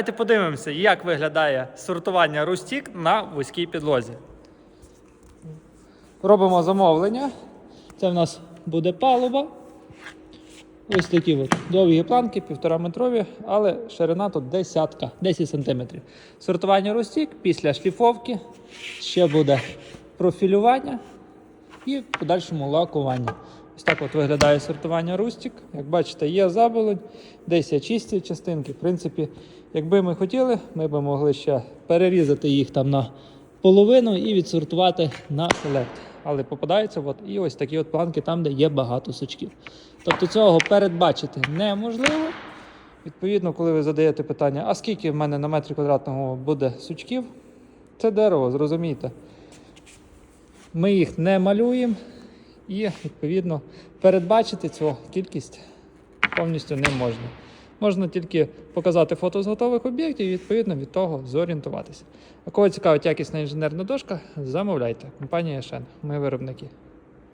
Давайте подивимося, як виглядає сортування рустік на вузькій підлозі. Робимо замовлення. Це в нас буде палуба. Ось такі от довгі планки, півтора метрові, але ширина тут десятка, 10 см. Сортування рустік після шліфовки. Ще буде профілювання і в подальшому лакування. Ось так от виглядає сортування рустик. Як бачите, є заболонь, десь є чисті частинки. В принципі, якби ми хотіли, ми б могли ще перерізати їх там на половину і відсортувати на селект. Але попадаються от і ось такі от планки там, де є багато сучків. Тобто цього передбачити неможливо. Відповідно, коли ви задаєте питання, а скільки в мене на метрі квадратного буде сучків, це дерево, зрозумійте. Ми їх не малюємо і, відповідно, передбачити цю кількість повністю не можна. Можна тільки показати фото з готових об'єктів і відповідно від того зорієнтуватися. А кого цікавить якісна інженерна дошка, замовляйте. Компанія Шен. Ми виробники.